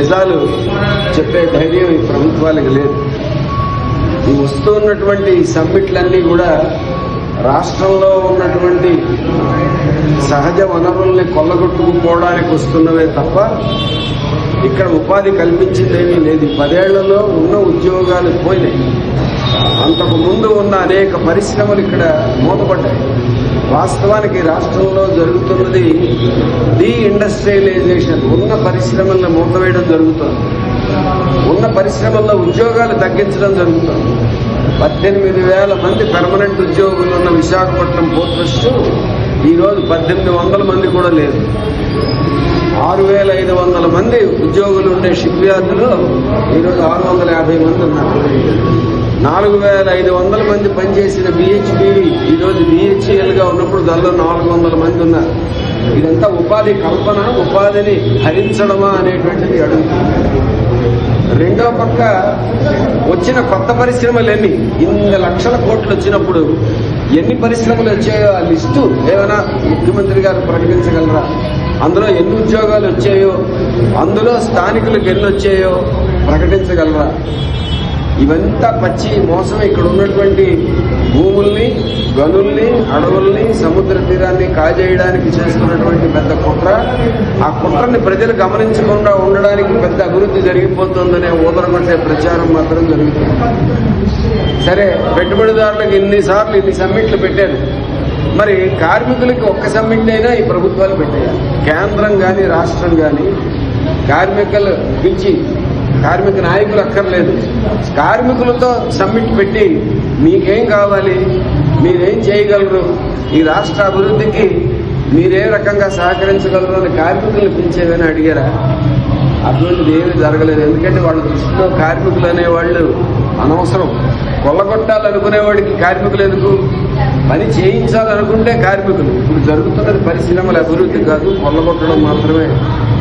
నిజాలు చెప్పే ధైర్యం ఈ ప్రభుత్వాలకు లేదు. ఈ వస్తున్నటువంటి సబ్మిట్లన్నీ సమ్మిట్లన్నీ కూడా రాష్ట్రంలో ఉన్నటువంటి సహజ వనరుల్ని కొల్లగొట్టుకుపోవడానికి వస్తున్నవే తప్ప ఇక్కడ ఉపాధి కల్పించిందేమీ లేదు. పదేళ్ళలో ఉన్న ఉద్యోగాలు పోయినాయి. అంతకు ముందు ఉన్న అనేక పరిశ్రమలు ఇక్కడ మూతపడ్డాయి. వాస్తవానికి రాష్ట్రంలో జరుగుతున్నది డీ ఇండస్ట్రియలైజేషన్ ఉన్న పరిశ్రమలను మూతవేయడం జరుగుతుంది. ఉన్న పరిశ్రమల్లో ఉద్యోగాలు తగ్గించడం జరుగుతుంది. పద్దెనిమిది వేల మంది పెర్మనెంట్ ఉద్యోగులు ఉన్న విశాఖపట్నం పోర్ట్ ట్రస్ట్ ఈరోజు పద్దెనిమిది వందల మంది కూడా లేదు. ఆరు వేల ఐదు వందల మంది ఉద్యోగులు ఉండే షిప్ యార్డులో ఈరోజు ఆరు వందల యాభై మంది ఉన్నారు. నాలుగు వేల ఐదు వందల మంది పనిచేసిన బిహెచ్బివి ఈరోజు బిహెచ్ఎల్గా ఉన్నప్పుడు దానిలో నాలుగు వందల మంది ఉన్నారు. ఇదంతా ఉపాధి కల్పన ఉపాధిని హరించడమా అనేటువంటిది అడుగుతుంది. రెండో పక్క వచ్చిన కొత్త పరిశ్రమలు ఎన్ని? ఇన్ని లక్షల కోట్లు వచ్చినప్పుడు ఎన్ని పరిశ్రమలు వచ్చాయో ఆ లిస్టు ఏమైనా ముఖ్యమంత్రి గారు ప్రకటించగలరా? అందులో ఎన్ని ఉద్యోగాలు వచ్చాయో అందులో స్థానికులకు ఎన్ని వచ్చాయో ప్రకటించగలరా? ఇవంతా పచ్చి మోసం ఇక్కడ ఉన్నటువంటి భూముల్ని గనుల్ని అడవుల్ని సముద్ర తీరాన్ని కాజేయడానికి చేస్తున్నటువంటి పెద్ద కుట్ర. ఆ కుట్రని ప్రజలు గమనించకుండా ఉండడానికి పెద్ద అభివృద్ధి జరిగిపోతుందనే ఊదరగొట్టే ప్రచారం మాత్రం జరుగుతుంది. సరే పెట్టుబడిదారులకు ఇన్నిసార్లు ఇన్ని సమ్మిట్లు పెట్టారు. మరి కార్మికులకి ఒక్క సమ్మిట్ అయినా ఈ ప్రభుత్వాలు పెట్టాయి? కేంద్రం కానీ రాష్ట్రం కానీ కార్మికులు పిలిచి కార్మిక నాయకులు అక్కర్లేదు. కార్మికులతో సమ్మిట్ పెట్టి మీకేం కావాలి? మీరేం చేయగలరు? ఈ రాష్ట్ర అభివృద్ధికి మీరే రకంగా సహకరించగలరు అని కార్మికులను పిలిచేవని అడిగారా? అటువంటిది ఏమీ జరగలేదు. ఎందుకంటే వాళ్ళ దృష్టిలో కార్మికులు అనేవాళ్ళు అనవసరం. కొల్లగొట్టాలనుకునేవాడికి కార్మికులు ఎందుకు? పని చేయించాలనుకుంటే కార్మికులు. ఇప్పుడు జరుగుతున్నది పరిశ్రమల అభివృద్ధి కాదు కొల్లగొట్టడం మాత్రమే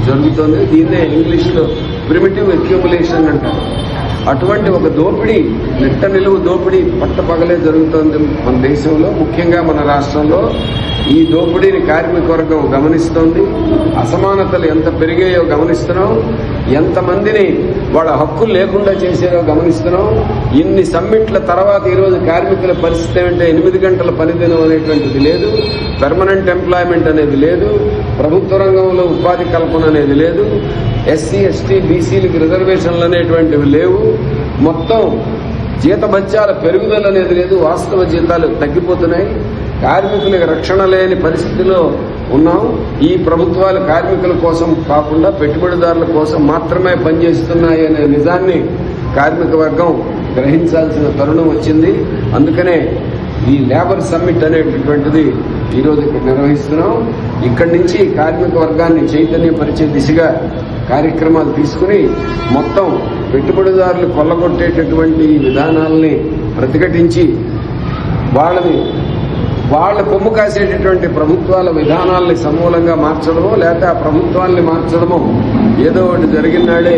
జరుగుతుంది. దీన్నే ఇంగ్లీష్లో ప్రిమిటివ్ అక్యూములేషన్ అంటారు. అటువంటి ఒక దోపిడీ నిట్ట నిలువు దోపిడీ పట్టపగలే జరుగుతోంది మన దేశంలో. ముఖ్యంగా మన రాష్ట్రంలో ఈ దోపిడీని కార్మిక వర్గం గమనిస్తోంది. అసమానతలు ఎంత పెరిగాయో గమనిస్తున్నాం. ఎంతమందిని వాళ్ళ హక్కులు లేకుండా చేశారో గమనిస్తున్నాం. ఇన్ని సమ్మిట్ల తర్వాత ఈరోజు కార్మికుల పరిస్థితి ఏమంటే ఎనిమిది గంటల పనిదినం అనేటువంటిది లేదు. పెర్మనెంట్ ఎంప్లాయ్మెంట్ అనేది లేదు. ప్రభుత్వ రంగంలో ఉపాధి కల్పన అనేది లేదు. ఎస్సీ ఎస్టీ బీసీలకు రిజర్వేషన్లు అనేటువంటివి లేవు. మొత్తం జీతభత్యాల పెరుగుదల అనేది లేదు వాస్తవ జీతాలు తగ్గిపోతున్నాయి. కార్మికులకు రక్షణ లేని పరిస్థితిలో ఉన్నాం. ఈ ప్రభుత్వాలు కార్మికుల కోసం కాకుండా పెట్టుబడిదారుల కోసం మాత్రమే పనిచేస్తున్నాయి అనే నిజాన్ని కార్మిక వర్గం గ్రహించాల్సిన తరుణం వచ్చింది. అందుకనే ఈ లేబర్ సమ్మిట్ అనేటటువంటిది ఈరోజు ఇక్కడ నిర్వహిస్తున్నాం. ఇక్కడి నుంచి కార్మిక వర్గాన్ని చైతన్యపరిచే దిశగా కార్యక్రమాలు తీసుకుని మొత్తం పెట్టుబడిదారులు కొల్లగొట్టేటటువంటి విధానాలని ప్రతిఘటించి వాళ్ళని వాళ్ళ కొమ్ము కాసేటటువంటి ప్రభుత్వాల విధానాల్ని సమూలంగా మార్చడమో లేకపోతే ఆ ప్రభుత్వాల్ని మార్చడమో ఏదో ఒకటి జరిగినాడే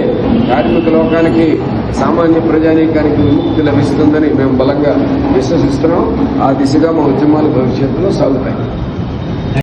కార్మిక లోకానికి సామాన్య ప్రజానీకానికి విముక్తి లభిస్తుందని మేము బలంగా విశ్వసిస్తున్నాం. ఆ దిశగా మా ఉద్యమాలు భవిష్యత్తులో సాగుతాయి.